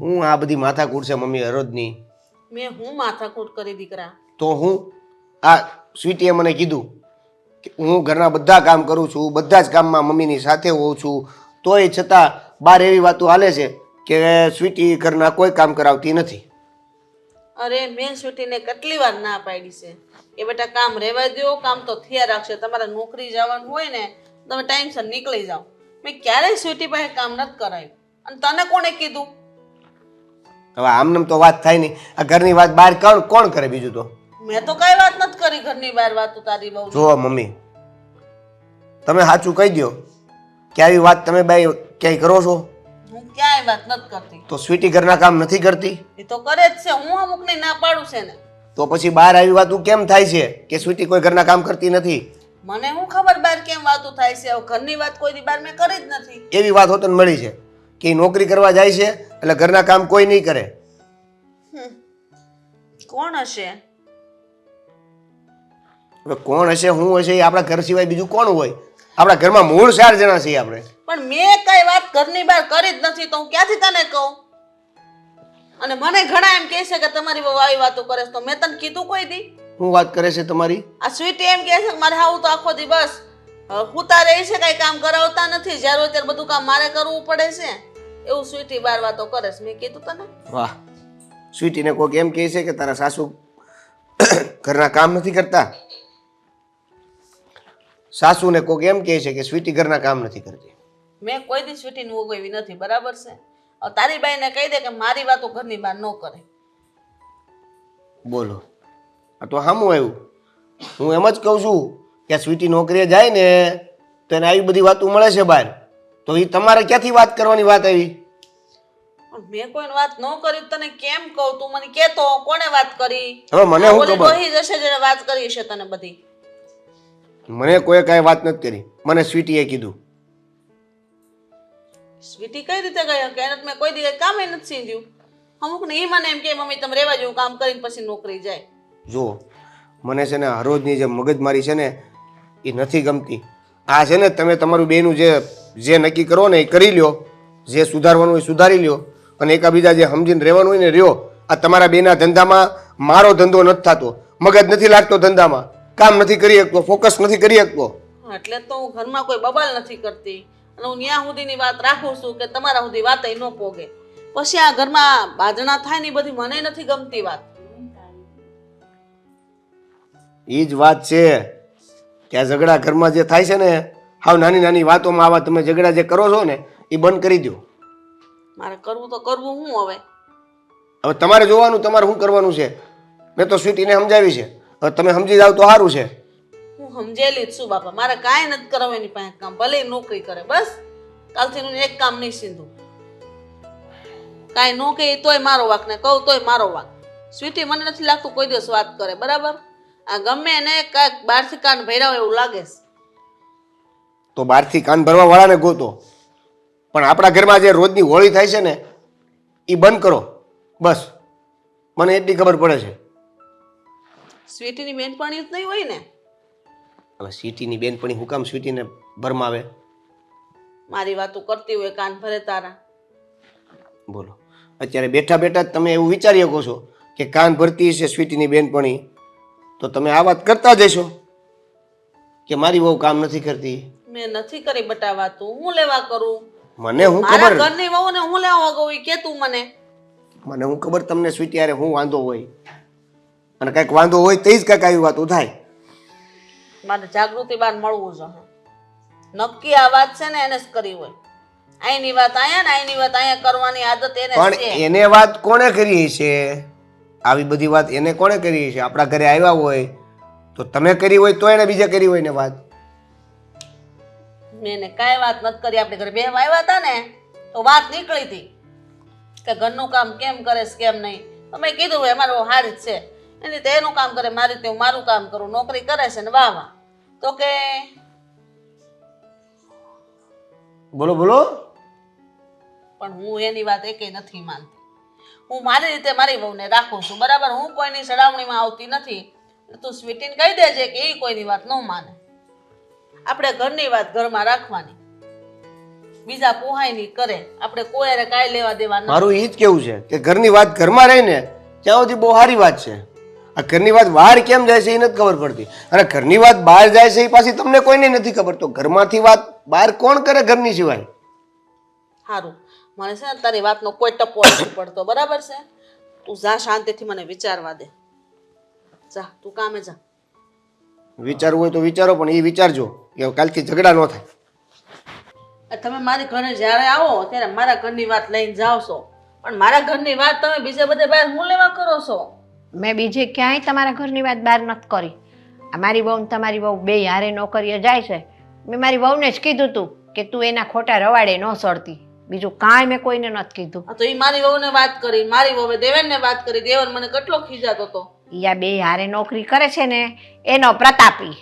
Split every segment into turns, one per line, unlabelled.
હું આ બધી માથાકૂટ છે મમ્મી હરોજની
મેં હું માથાકૂટ કરી દીકરા?
તો હું આ સ્વીટીએ મને કીધું કે હું ઘરના બધા કામ કરું છું બધા જ કામમાં મમ્મીની સાથે હોઉં છું. તોય છતાં બાર એવી વાતો હાલે છે કે સ્વીટી ઘરના કોઈ કામ કરાવતી નથી.
અરે મેં સ્વીટીને કેટલી વાર ના પાડી છે. એ બેટા કામ રહેવા દો કામ તો થયા રાખશે. તમારે નોકરી જવાનું હોય ને તમે ટાઈમસર નીકળી જાઓ. મેં ક્યારેય સ્વીટી પાસે કામ નથી કરાયું. અને તને કોણે કીધું?
હવે આમનેમ તો વાત થાય નહીં. આ ઘરની વાત બહાર કોણ કોણ કરે બીજું તો?
મેં તો કઈ વાત નથી કરી ઘરની બહાર વાત તારી બહુ.
જો મમ્મી તમે સાચું કહી દો કે આવી વાત તમે બાઈ ક્યાંય કરો છો?
હું ક્યાંય વાત નથી કરતી.
તો સ્વીટી ઘરના કામ નથી કરતી?
એ તો કરે જ છે. હું અમુકની ના પાડું છે ને
તો પછી બહાર આવી વાતું કેમ થાય છે કે સ્વીટી કોઈ ઘરના કામ કરતી નથી?
મને હું ખબર બહાર કેમ વાતો થાય છે? ઘરની વાત કોઈ દી બહાર મેં કરી જ નથી.
એવી વાત હોતન મળી છે. કે નોકરી કરવા જાય છે એટલે ઘરના કામ કોઈ નહીં કરે.
કોણ હશે?
હવે કોણ હશે હું હશે એ આપણા ઘર સિવાય બીજું કોણ હોય? આપણા ઘરમાં મૂળ ચાર જણા છીએ આપણે.
પણ મેં કઈ વાત ઘરની બહાર કરી જ નથી તો હું ક્યાંથી તને કહું? અને મને ઘણા એમ કહે છે કે તમારી બહુ આવી વાતો કરે છે તો મેં તને કીધું કોઈ દી?
હું વાત કરે છે તમારી?
આ સ્વીટી એમ કહે છે કે મારે આવું તો આખો દિવસ હુતા રહી છે કઈ કામ કરાવતા નથી. જ્યારે ત્યારે બધું કામ મારે કરવું પડે છે એવું સ્વીટી બાર વાતો કરે છે. મેં કીધું તને.
વાહ. સ્વીટીને કોઈક એમ કહે છે કે તારા સાસુ ઘરના કામ નથી કરતા? સાસુને કોઈક એમ કહે છે કે સ્વીટી ઘરના કામ નથી કરતી.
મેં કોઈ દી સ્વીટીને ઉગવી નથી બરાબર છે? હવે તારી બાઈને કહી દે કે મારી વાતો ઘરની બહાર ન કરે.
બોલો. આ તો હામું આવ્યું. હું એમ જ કહું છું કે સ્વીટી નોકરીએ જાય ને તો એને આવી બધી વાતો મળે છે બહાર. તો એ તમારે ક્યાંથી વાત કરવાની વાત આવી?
પણ મેં કોઈ વાત ન કરી તને કેમ કહું? તું મને કેતો કોને વાત કરી?
હવે મને
આ
ખબર?
જ જેને વાત કરી છે તને બધી.
મને કોઈ કાંઈ વાત નથી કરી. મને સ્વીટીએ કીધું.
સ્વીટી કઈ રીતે ગઈ? કે એને મેં કોઈ દી કામે નથી સીધ્યું. અમુક ને એ મને એમ કે મમ્મી તમે રહેવા જેવું કામ કરીને પછી નોકરી જાય.
જુઓ મને છે ને હરોજની જે મગજમારી છે ને એ નથી ગમતી. આ છે ને તમે તમારું બેનું જે જે નક્કી કરો ને એ કરી લ્યો. જે સુધારવાનું હોય સુધારી લ્યો. અને એકાબીજા જે સમજીને રહેવાનું હોય ને રહ્યો. આ તમારા બેના ધંધામાં મારો ધંધો નથી થતો. મગજ નથી લાગતો ધંધામાં. કામ નથી કરી શકતો. ફોકસ નથી કરી શકતો.
એટલે તો હું ઘરમાં કોઈ બબાલ નથી કરતી. અને હું ત્યાં સુધીની વાત રાખું છું કે તમારા સુધી વાત ન પોગે. પછી આ ઘરમાં બાજણા થાય ને બધી મને નથી ગમતી વાત.
એ જ વાત છે. કે આ ઝઘડા ઘરમાં જે થાય છે ને હાવ નાની નાની વાતોમાં આવા તમે ઝઘડા જે કરો છો ને એ બંધ કરી દો
મારે કરવું તો કરવું હું હવે?
હવે તમારે જોવાનું તમારે શું કરવાનું છે? મેં તો સ્વીટીને સમજાવી છે. હવે તમે સમજી જાવ તો સારું છે.
હું સમજેલી જ છું બાપા. મારે કાંઈ નથી કરાવવું એની પાસે કામ ભલે નોકરી કરે બસ. કાલથી હું એક કામ નહીં સીધું. કાંઈ નોકરી કહે તોય મારો વાક ને કહું તોય મારો વાક. સ્વીટી મને નથી લાગતું કોઈ દિવસ વાત કરે બરાબર? આ ગમે એને કાંઈક બહારથી કાન ભર્યા હોય એવું લાગે છે.
તો બહારથી કાન ભરવા વાળાને ગોતો પણ આપણા ઘરમાં જે રોજની હોળી થાય છે ને એ બંધ કરો. બસ. મને એટલી ખબર પડે છે.
સ્વીટીની બેનપણી જ નહીં હોય ને?
હવે સિટીની બેનપણી હું કામ સ્વીટીને ભરમાવે?
મારી વાતો કરતી હોય કાન ભરે તારા.
બોલો. અત્યારે બેઠા બેઠા તમે એવું વિચારી શકો છો કે કાન ભરતી છે સ્વીટીની બેનપણી. તો તમે આ વાત કરતા જશો કે મારી બહુ કામ નથી કરતી?
મેં નથી કરી બટા વાતો હું લેવા કરું?
મને હું
મારા ઘરની વહુ ને હું લેવા ગઈ કે તું મને?
મને હું ખબર તમને સ્વીટી યારે હું વાંધો હોય. અને કંઈક વાંધો હોય તે જ કંઈક આવી વાત થાય
મારે જાગૃતિ બાર મળવું જોઈએ નક્કી આ વાત છે ને એને જ કરી હોય. અહીંની વાત અહીંયા ને અહીંની વાત અહીંયા કરવાની આદત એને
પણ એને વાત કોણે કરી છે આવી બધી વાત એને કોણે કરી છે? આપણા ઘરે આવ્યા હોય તો તમે કરી હોય તો એને બીજે કરી હોય ને વાત.
મેં એને કાંઈ વાત નથી કરી. આપણે ઘરે બે આવ્યા હતા ને તો વાત નીકળી હતી કે ઘરનું કામ કેમ કરે છે કેમ નહીં. તો મેં કીધું હોય અમારો હાર છે. એની એનું કામ કરે મારી રીતે હું મારું કામ કરું નોકરી કરે છે ને વાહ વાહ. તો કે
બોલો બોલો.
પણ હું એની વાત એકેય નથી માનતી. હું મારી રીતે મારી વહુને રાખું છું. બરાબર? હું કોઈની સડાવણીમાં આવતી નથી. તું સ્વીટીને કહી દેજે કે એ કોઈની વાત ન માને. આપણે ઘરની વાત ઘરમાં રાખવાની. બીજા પોહાય નહીં કરે. આપણે કોઈ હારે કાંઈ લેવા દેવા
મારું એ જ કેવું છે કે ઘરની વાત ઘરમાં રહે ને ત્યાં સુધી બહુ સારી વાત છે. આ ઘરની વાત બહાર કેમ જાય છે એ નથી ખબર પડતી. અને ઘરની વાત બહાર જાય છે એ પાછી તમને કોઈને નથી ખબર. તો ઘરમાંથી વાત બહાર કોણ કરે ઘરની સિવાય?
સારું મને છે ને તારી વાતનો કોઈ ટપ્પો નથી પડતો બરાબર છે? તું જા શાંતિથી મને વિચારવા દે. જા તું કામે જા.
વિચારવું હોય તો વિચારો પણ એ વિચારજો કે કાલથી ઝઘડા ન થાય.
તમે મારી ઘરે જ્યારે આવો ત્યારે મારા ઘરની વાત લઈને જાઓ છો પણ મારા ઘરની વાત તમે બીજે બધે બહાર હું લેવા કરો છો?
મેં બીજે ક્યાંય તમારા ઘરની વાત બહાર નથી કરી. આ મારી વહુ તમારી વહુ બે હારે નોકરીએ જાય છે. મેં મારી વહુને જ કીધું તું કે તું એના ખોટા રવાડે ન સડતી. બીજું કાંઈ મેં કોઈને નથી કીધું.
આ તો એ મારી વહુને વાત કરી મારી વહુએ દેવેનને વાત કરી દેવન મને કેટલો ખીજાતો હતો.
યા બે હારે નોકરી કરે છે ને એનો પ્રતાપી.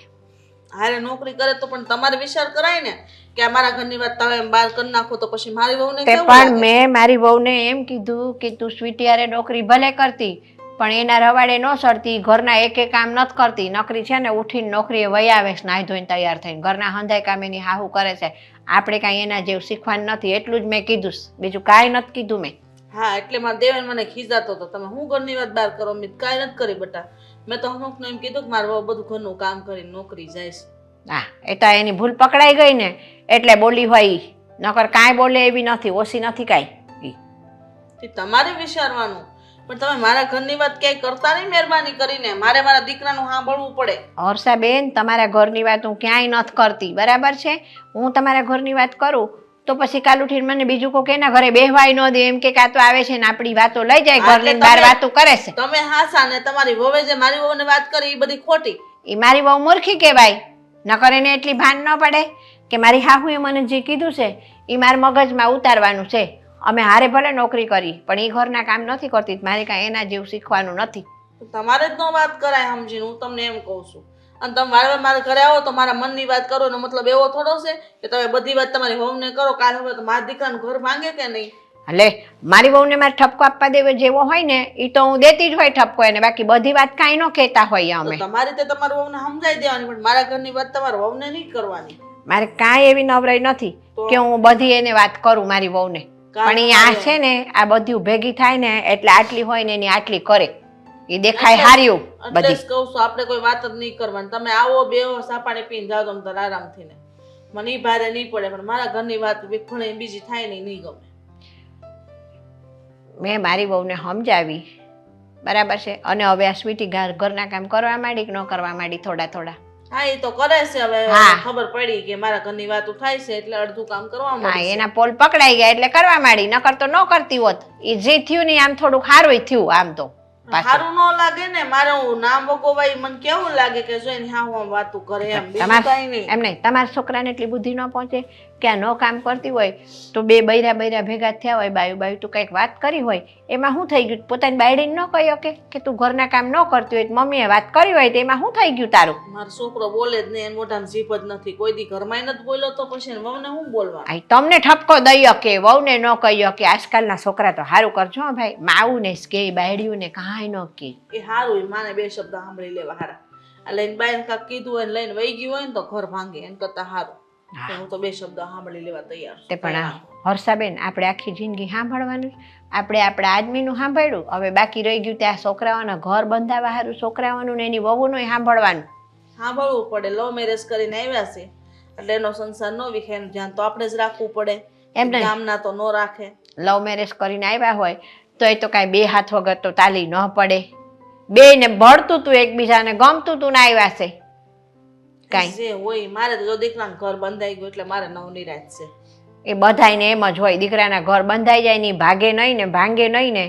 હારે નોકરી કરે તો પણ તમારે વિચાર કરાય ને કે આ મારા ઘરની વાત તમે બહાર કરી નાખો તો પછી મારી વહુને
તે
કેવું
પણ
લાગે?
મેં મારી વહુને એમ કીધું કે તું સ્વીટી હારે નોકરી ભલે કરતી પણ એના રવાડે ન સરતી ઘરના એક એક કામ નથી કરતી. નોકરી છે ને ઉઠીને નોકરીએ વહી આવે છે નાહી ધોઈને તૈયાર થઈને. ઘરના હંધાય કામ એની હાહુ કરે છે. આપણે કાંઈ એના જેવું શીખવાનું નથી એટલું જ મેં કીધું બીજું કાંઈ નથી કીધું મેં.
હા એટલે મારા દેવન મને ખીજાતો હતો તમે હું ઘરની વાત બહાર કરો? મિત કાંઈ નથી કરી બટા. મેં તો અમુકને એમ કીધું કે મારે બધું ઘરનું કામ કરીને નોકરી જાય છે.
હા એ તો એની ભૂલ પકડાઈ ગઈ ને એટલે બોલી હોય. નકર કાંઈ બોલે એવી નથી ઓછી નથી કાંઈ.
તમારે વિચારવાનું. પણ તમે મારા ઘરની વાત ક્યાંય કરતા નહીં મહેરબાની કરીને. મારે મારા દીકરાનું સાંભળવું પડે.
હર્ષા બેન તમારા ઘરની વાત હું ક્યાંય નથી કરતી. બરાબર છે? હું તમારા ઘરની વાત કરું તો પછી કાલ ઉઠીને મને બીજું કોઈ કેના ઘરે બેહવાય ન દે. એમ કે કાં તો આવે છે ને આપણી વાતો લઈ જાય ઘરની બહાર વાતો કરે છે.
તમે હાસા ને તમારી વહુએ જે મારી વહુને વાત કરી એ બધી ખોટી.
એ મારી બહુ મૂર્ખી કહેવાય. નકર એને એટલી ભાન ન પડે કે મારી હાહુએ મને જે કીધું છે એ મારા મગજમાં ઉતારવાનું છે. અમે હારે ભલે નોકરી કરી પણ એ ઘરના કામ નથી કરતી મારે કાંઈ એના જેવું શીખવાનું નથી.
તમારે જ ન વાત કરાય સમજીને હું તમને એમ કહું છું. અને તમે વારે વાર મારા ઘરે આવો તો મારા મનની વાત કરો એનો મતલબ એવો થોડો છે કે તમે બધી વાત તમારી વહુને કરો કાલ હવે તો મારા દીકરાનું ઘર માંગે કે નહીં?
એટલે મારી વહુને મારે ઠપકો આપવા દેવો જેવો હોય ને એ તો હું દેતી જ હોય ઠપકો એને બાકી બધી વાત કાંઈ ન કહેતા
હોય
અમે.
તમારી રીતે તમારી વહુને સમજાવી દેવાની પણ મારા ઘરની વાત તમારા વહુને નહીં કરવાની.
મારે કાંઈ એવી નવરાઈ નથી કે હું બધી એને વાત કરું મારી વહુને.
કાંઈ
પણ એ આ છે ને આ બધું ભેગી થાય ને એટલે આટલી હોય ને એની આટલી કરે. એ દેખાય હાર્યું બધી.
કહું છું આપણે કોઈ વાત જ નહીં કરવાની. તમે આવો બેહો પાણી પીને જાઓ તમે તાર આરામથી ને. મને ઈ ભારે નહીં પડે પણ મારા ઘરની વાત વિખણે બીજી થાય નહીં નહીં ગમે.
મેં મારી બહુને સમજાવી. બરાબર છે? અને હવે આ સ્વીટી ઘર ઘરના કામ કરવા માંડી કે ન કરવા માંડી? થોડા થોડા.
હા એ તો કરે છે હવે ખબર પડી કે મારા ઘરની વાતો થાય છે એટલે અડધું કામ કરવા
હા એના પોલ પકડાઈ ગયા એટલે કરવા માંડી નકર તો ન કરતી હોત. એ જે થયું ને આમ થોડુંક સારું થયું આમ તો
સારું ન લાગે ને મારું નામ વગોવાય મને કેવું લાગે કે જો એને હા વાતું કરે એમ બીજું
તમાર-
કાંઈ નહીં.
એમ નહીં તમારા છોકરાને એટલી બુદ્ધિ ન પહોંચે? કે આ ન કામ કરતી હોય તો બે બૈરા બૈરા ભેગા થયા હોય બાયું બાયું તું કંઈક વાત કરી હોય એમાં શું થઈ ગયું? પોતાની બાયડીને ન કહી શકે કે તું ઘરના કામ ન કરતી હોય મમ્મીએ વાત કરી હોય તો એમાં શું થઈ ગયું તારું?
મારો છોકરો બોલે જ નહીં એને મોઢામાં જીભ જ નથી. કોઈ દી ઘરમાં નથી બોલ્યો તો પછી વહુને શું બોલવા
આ તમને ઠપકો દઈ શકે વહુને ન કહી શકે. આજકાલના છોકરા તો સારું કરજો ભાઈ. માવું ને કે બાયડીઓને કાંઈ ન કે.
એ સારું એ માને બે શબ્દ સાંભળી લેવા હારા. આ લઈને બાય કાંક કીધું હોય લઈને વહી ગયું હોય ને તો ઘર ભાંગે એને કરતાં સારું
હા.
તો બે શબ્દ સાંભળી લેવા તૈયાર
તે પણ આ હર્ષાબેન આપણે આખી જિંદગી સાંભળવાનું. આપણે આપણા આદમીનું સાંભળ્યું. હવે બાકી રહી ગયું ત્યાં છોકરાઓના ઘર બંધાવા સારું છોકરાઓનું ને એની વહુનું સાંભળવાનું.
સાંભળવું પડે. લવ મેરેજ કરીને આવ્યા છે. એટલે એનો સંસાર નો વિખે ધ્યાન તો આપણે જ રાખવું પડે.
એમ.
ગામના તો ન રાખે.
લવ મેરેજ કરીને આવ્યા હોય તો એ તો કાંઈ બે હાથ વગર તો તાલી ન પડે. બે ને ભળતું તું એકબીજાને ગમતું તું ને આવ્યા છે. કાંઈ.
જે હોય મારે તો જો દીકરાનું ઘર બંધાઈ ગયું એટલે મારે નવ નિરાશ છે.
એ બધાયને એમ જ હોય દીકરાના ઘર બંધાઈ જાય ને ઈ ભાગે નહીં ને ભાંગે નહીં ને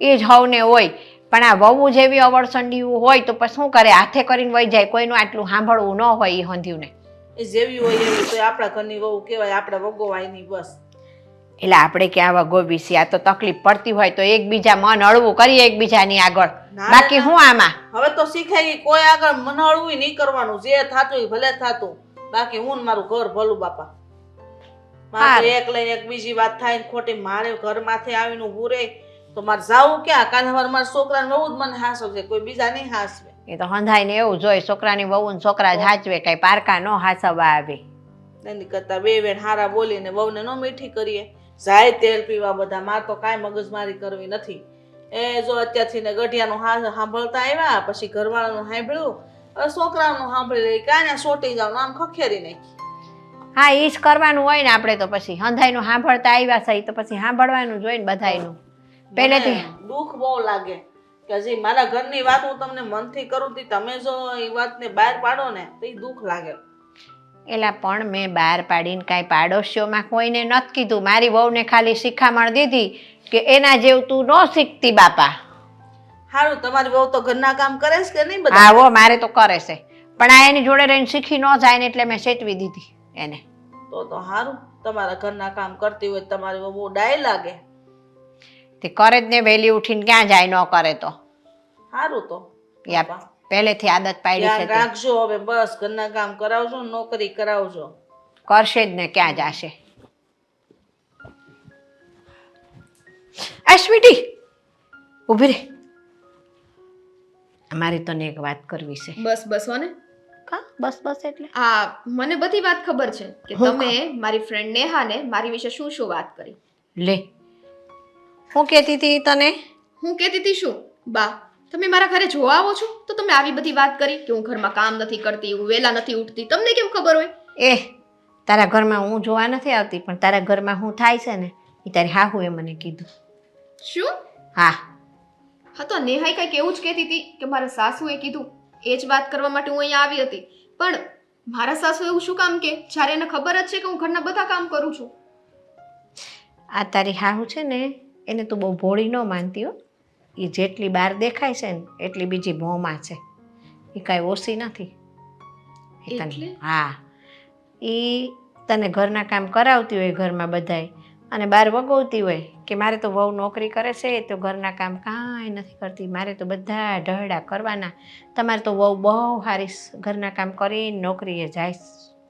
એ જ હવને હોય. પણ આ વહુ જેવી અવળસંડીયું હોય તો પછી શું કરે? હાથે કરીને વહી જાય કોઈનું આટલું સાંભળવું ન હોય એ હંધ્યું ને
એ જેવી હોય એવી તો આપણા ઘરની વહુ કહેવાય આપણે વગોવાય નહીં બસ.
એટલે આપણે કે આવા ગોબીસી આ તો તકલીફ પડતી હોય તો એકબીજા મન હળવું કરીએ એકબીજાની આગળ. બાકી હું આમાં?
હવે તો શીખાઈ કોઈ આગળ મન હળવું નહીં કરવાનું જે થાતું ભલે થાતું. બાકી હું ને મારું ઘર ભલું બાપા. મારે એક લઈને એક બીજી વાત થાય ને ખોટી મારે ઘર માથે આવીને ઊભું રહે. તો મારે જાવું ક્યાં? કાલે સવારે મારા છોકરાને બહુ જ મને હાસવશે કોઈ બીજા નહીં હાસવે.
એ તો હંધાઈને એવું જોઈએ છોકરાની વહુ ને છોકરા જ હાચવે કઈ પારકા નો હાસવા આવે.
એની કરતા બે વેણ હારા બોલીને વહુને નો મીઠી કરીએ. જાય તેલ પીવા બધા માર તો કાંઈ મગજમારી કરવી નથી. એ જો અત્યારથી ને ગઢિયાનું હા સાંભળતા આવ્યા પછી ઘરવાળાનું સાંભળ્યું હવે છોકરાનું સાંભળી રહી કાંઈ સોટી જાવ આમ ખખેરી નાખી.
હા એ જ કરવાનું હોય ને આપણે તો પછી. હંધાઈનું સાંભળતા આવ્યા છે તો પછી સાંભળવાનું જોઈ ને બધાયનું. પહેલેથી
દુઃખ બહુ લાગે કે હજી મારા ઘરની વાત હું તમને મનથી કરું તી તમે જો એ વાતને બહાર પાડો ને તો એ દુઃખ લાગે.
એલા પણ મેં બહાર પાડીને કાંઈ પાડોશીઓમાં કોઈને નથી કીધું. મારી વહુને ખાલી શિખામણ દીધી કે એના જેવું તું ન શીખતી બાપા.
સારું તમારી વહુ તો ઘરના કામ કરે છે કે નહીં બધા?
આવો મારે તો કરે છે. પણ આ એની જોડે રહીને શીખી ન જાય ને એટલે મેં સેટવી દીધી એને.
તો તો સારું તમારા ઘરના કામ કરતી હોય તમારી બહુ ડાય લાગે.
તે કરે જ ને વહેલી ઉઠીને ક્યાં જાય ન કરે તો.
સારું તો
યા પહેલેથી આદત પાડી છે
ધ્યાન
તે.
રાખજો હવે બસ ઘરના કામ કરાવજો નોકરી કરાવજો.
કરશે જ ને ક્યાં જાશે? અશ્વિટી ઊભી ઊભી રે. અમારે તને એક વાત કરવી છે.
બસ બસ હો ને.
કા? બસ બસ એટલે?
આ મને બધી વાત ખબર છે કે
હું
તમે મારી ફ્રેન્ડ નેહાને મારી વિશે શું શું વાત કરી?
લે. હું કહેતી હતી તને?
હું કહેતી હતી શું? બા તમે મારા ઘરે જોવા આવો છો? તો તમે આવી બધી વાત કરી કે હું ઘરમાં કામ નથી કરતી હું વહેલા નથી ઉઠતી. તમને કેમ ખબર હોય?
એ તારા ઘરમાં હું જોવા નથી આવતી પણ તારા ઘરમાં હું થાય છે ને એ તારી હાહુએ મને કીધું.
શું?
હા.
હા તો નેહાઈ કંઈક એવું જ કહેતી હતી કે મારા સાસુએ કીધું એ જ વાત કરવા માટે હું અહીંયા આવી હતી. પણ મારા સાસુ એવું શું કામ કે જ્યારે એને ખબર જ છે કે હું ઘરના બધા કામ કરું છું.
આ તારી હાહુ છે ને એને તું બહુ ભોળી ન માનતી હો. એ જેટલી બહાર દેખાય છે ને એટલી બીજી મોંમાં છે. એ કાંઈ ઓછી નથી. એ તને હા. એ તને ઘરના કામ કરાવતી હોય ઘરમાં બધાય અને બહાર વગોવતી હોય કે મારે તો વહુ નોકરી કરે છે તો ઘરના કામ કાંઈ નથી કરતી. મારે તો બધા ઢહડા કરવાના. તમારે તો વહુ બહુ હારી ઘરના કામ કરીને નોકરીએ જાય.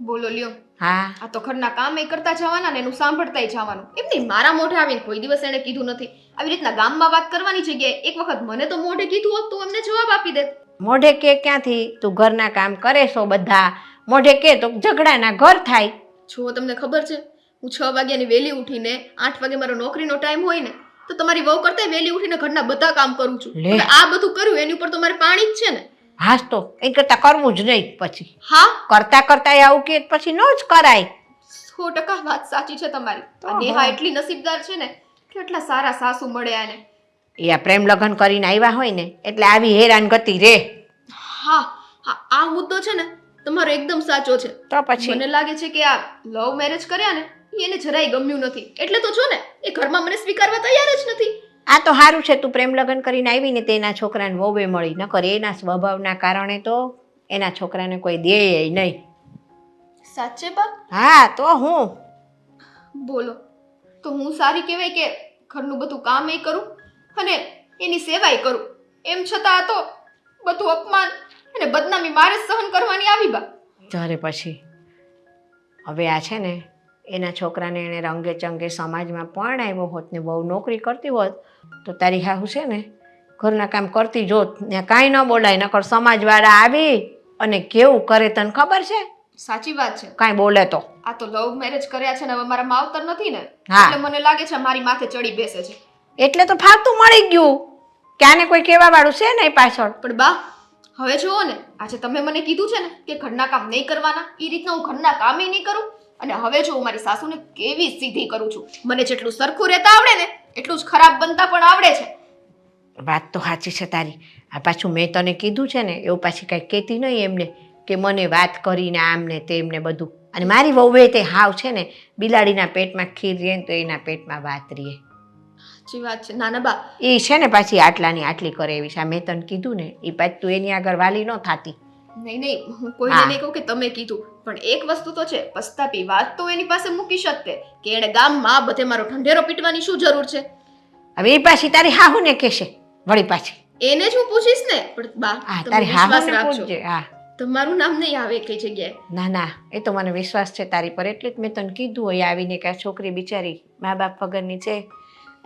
બોલો લ્યો.
હા.
આ તો ઘરના કામ એ કરતા જવાના ને એનું સાંભળતાય જવાનું. એમ નહીં મારા મોઢે આવીને કોઈ દિવસ એણે કીધું નથી. આવી રીતના ગામમાં વાત કરવાની જગ્યાએ એક વખત મને તો મોઢે કીધું હોત તો એમને જવાબ આપી દે
મોઢે કે ક્યાંથી? તું ઘરના કામ કરે છો બધા. મોઢે કે તો ઝઘડાના ઘર થાય.
જો તમને ખબર છે હું છ વાગ્યાની વહેલી ઉઠીને આઠ વાગે મારો નોકરીનો ટાઈમ હોય ને તો તમારી વહુ કરતા વહેલી ઉઠીને ઘરના બધા કામ કરું છું. આ બધું કર્યું એની ઉપર તો મારે પાણી જ છે ને.
હાસ તો એ કરતાં કરવું જ નહીં પછી.
હા?
કરતા કરતા આવું કે પછી ન જ કરાય.
સો ટકા વાત સાચી છે તમારી.
તો
આ નેહા એટલી નસીબદાર છે ને કેટલા સારા સાસુ મળ્યા એને
એ આ પ્રેમ લગ્ન કરીને આવ્યા હોય ને એટલે આવી હેરાન ગતિ રે.
હા હા આ મુદ્દો છે ને તમારો એકદમ સાચો છે.
તો પછી?
મને લાગે છે કે આ લવ મેરેજ કર્યા ને એને જરાય ગમ્યું નથી. એટલે તો જો ને એ ઘરમાં મને સ્વીકારવા તૈયાર જ નથી.
આ તો સારું છે તું પ્રેમ લગ્ન કરીને આવી ને તેના છોકરાને વહુએ મળી. નકર એના સ્વભાવના કારણે તો એના છોકરાને કોઈ દે નહીં.
સાચે બા
હા તો હું?
બોલો તો હું સારી કહેવાય કે ઘરનું બધું કામ એ કરું અને એની સેવાય કરું. એમ છતાં તો બધું અપમાન અને બદનામી મારે સહન કરવાની આવી બા.
ત્યારે પછી. હવે આ છે ને એના છોકરાને એણે રંગે ચંગે સમાજમાં પણ આવ્યો હોત ને બહુ નોકરી કરતી હોત તો તારી હાહુ છે ને? ઘરના કામ કરતી જોત ને કાંઈ ન બોલાય નકર સમાજવાળા આવી અને કેવું કરે તને ખબર છે?
સાચી વાત છે.
કાંઈ બોલે તો.
આ તો લવ મેરેજ કર્યા છે ને હવે મારા માવતર નથી ને. એટલે મને લાગે છે મારી માથે ચડી બેસે છે.
એટલે તો ફાલતું મળી ગયું. કે આને કોઈ કહેવા વાળું છે નહીં પાછળ?
પણ બા હવે જુઓ ને આજે તમે મને કીધું છે ને કે ઘરના કામ નહીં કરવાના એ રીતના હું ઘરના કામ નહીં કરું? અને હવે જો હું મારી સાસુને કેવી સીધી કરું છું? મને જેટલું સરખું રહેતા આવડે ને એટલું જ ખરાબ બનતા પણ આવડે છે.
વાત તો સાચી છે તારી. આ પાછું મેં તને કીધું છે ને એવું પાછી કાંઈ કહેતી નહીં એમને કે મને વાત કરીને આમ ને તેમ બધું. અને મારી વહુએ તે હાવ છે ને બિલાડીના પેટમાં ખીર રહે તો એના પેટમાં વાત રહે.
સાચી વાત છે. નાના બા.
એ છે ને પાછી આટલાની આટલી કરે એવી છે. મેં તને કીધું ને એ પાછી તું એની આગળ વાલી ન થાતી.
નહીં નહીં કોઈ કોઈને નહીં કહું કે તમે કીધું. પણ એક વસ્તુ તો છે પસ્તાપી વાત તો એની પાસે મૂકી શકતે. કે એણે ગામમાં બધે મારો ઠંડેરો પીટવાની શું જરૂર છે?
હવે એ પાછી તારી હાહુ ને કહેશે વળી પાછી.
એને જ હું પૂછીશ ને? પણ બા
તારી હાહુ ને પૂછજે હા.
તમારું નામ નહીં આવે કઈ જગ્યાએ.
ના ના એ તો મને વિશ્વાસ છે તારી પર. એટલે જ મેં તને કીધું હોય આવીને કે આ છોકરી બિચારી મા બાપ વગરની છે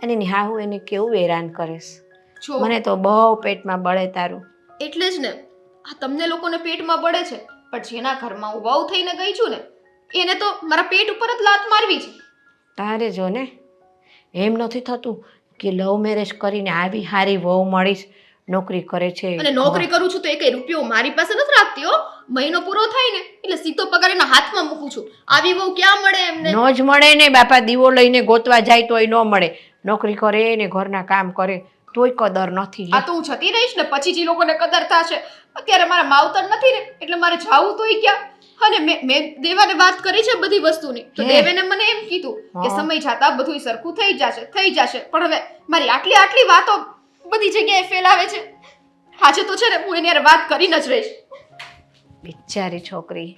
અને એની હાહુ એને કેવું હેરાન કરીશ. મને તો બહુ પેટમાં બળે તારું.
એટલે જ ને. આ તમને લોકોને પેટમાં પડે છે પણ જેના ઘરમાં હું વહુ થઈને ગઈ છું ને એને તો મારા પેટ ઉપર જ લાત મારવી છે.
તારે જો ને એમ નથી થતું કે લવ મેરેજ કરીને આવી હારી વહુ મળીશ નોકરી કરે છે.
અને નોકરી કરું છું તો એ રૂપિયો મારી પાસે નથી રાખતી હો. મહિનો પૂરો થાય ને એટલે સીધો પગાર એના હાથમાં મૂકું છું. આવી વહુ ક્યાં મળે એમને?
નો જ મળે ને બાપા દીવો લઈને ગોતવા જાય તોય ન મળે. નોકરી કરે ને ઘરના કામ કરે. તોય કદર નથી
આ તો હું જતી રહીશ ને પછી જે લોકોને કદર થશે અત્યારે મારા માવતર નથી ને એટલે મારે જાવું તોય ક્યાં? અને મેં મેં દેવાને વાત કરી છે બધી વસ્તુની તો દેવેને મને એમ કીધું કે સમય જતા બધું સરખું થઈ જશે થઈ જશે પણ હવે મારી આટલી આટલી વાતો બધી જગ્યાએ ફેલાવે છે. આજે તો છે ને હું એની વાત કરીને જ રહીશ.
બિચારી છોકરી.